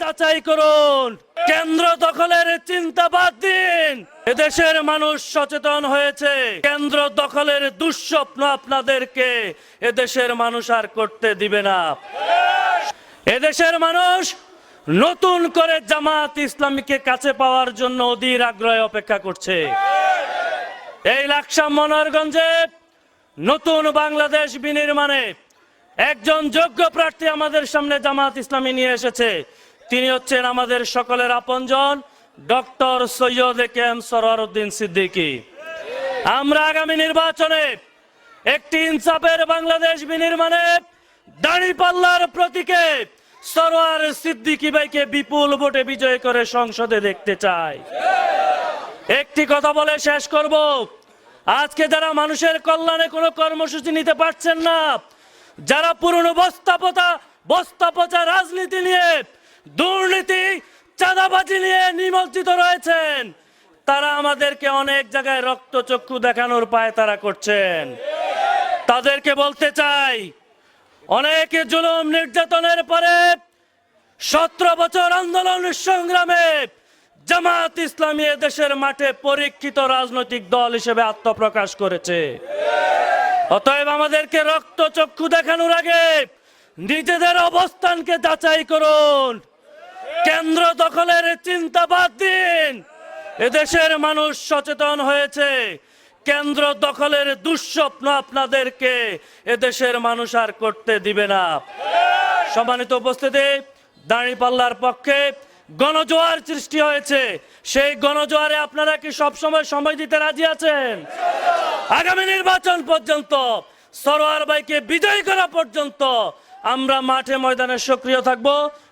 যাচাই করুন। কেন্দ্র দখলের চিন্তা বাদ দিন। এদেশের মানুষ সচেতন হয়েছে। কেন্দ্র দখলের দুঃস্বপ্ন আপনাদেরকে এদেশের মানুষ আর করতে দিবে না। এদেশের মানুষ নতুন করে জামাত ইসলামীকে কাছে পাওয়ার জন্য অধীর আগ্রহে অপেক্ষা করছে। এই লাকসাম মনোহরগঞ্জে নতুন বাংলাদেশ বিনির্মাণে একজন যোগ্য প্রার্থী আমাদের সামনে জামাত ইসলামী নিয়ে এসেছে। তিনি হচ্ছেন আমাদের সকলের আপনজন, doctor Syed A K M Sarwaruddin Siddiqui. আমরা আগামী নির্বাচনে একটি ইনসাফের বাংলাদেশ বিনির্মাণে দাঁড়িপাল্লার প্রতীকে সরোয়ার সিদ্দিকী ভাইকে বিপুল ভোটে বিজয় করে সংসদে দেখতে চাই। একটি কথা বলে শেষ করব। আজকে যারা মানুষের কল্যাণে কোনো কর্মসূচি নিতে পারছেন না, যারা পুরনো বস্তাপতা, বস্তাপচা রাজনীতি নিয়ে দুর্নীতি চাঁদাবাজি নিয়ে নিমজ্জিত রয়েছেন। তারা আমাদেরকে অনেক জায়গায় রক্তচক্ষু দেখানোর পায় তারা করছেন। তাদেরকে বলতে চাই, অনেকে জুলুম নির্যাতনের পরে সতেরো বছর আন্দোলন সংগ্রামে জামাত ইসলামী দেশের মাঠে পরীক্ষিত রাজনৈতিক দল হিসেবে আত্মপ্রকাশ করেছে। অতএব আমাদেরকে রক্ত চক্ষু দেখানোর আগে নিজেদের অবস্থানকে যাচাই করুন। কেন্দ্র দখলের চিন্তা বাদ দিন। এদেশের মানুষ সচেতন হয়েছে। কেন্দ্র দখলের দুঃস্বপ্ন আপনাদেরকে এদেশের মানুষ আর করতে দিবে না। সম্মানিত উপস্থিতি, দাঁড়িপাল্লার পক্ষে গণজোয়ার সৃষ্টি হয়েছে। সেই গণজোয়ারে আপনারা কি সব সময় সময় দিতে রাজি আছেন? আগামী নির্বাচন পর্যন্ত, সরোয়ার ভাইকে বিজয়ী করা পর্যন্ত আমরা মাঠে ময়দানে সক্রিয় থাকব।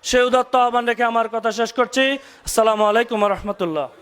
সেই উদত্ত আহ্বান রেখে আমার কথা শেষ করছি। আসসালামু আলাইকুম রহমতুল্লাহ।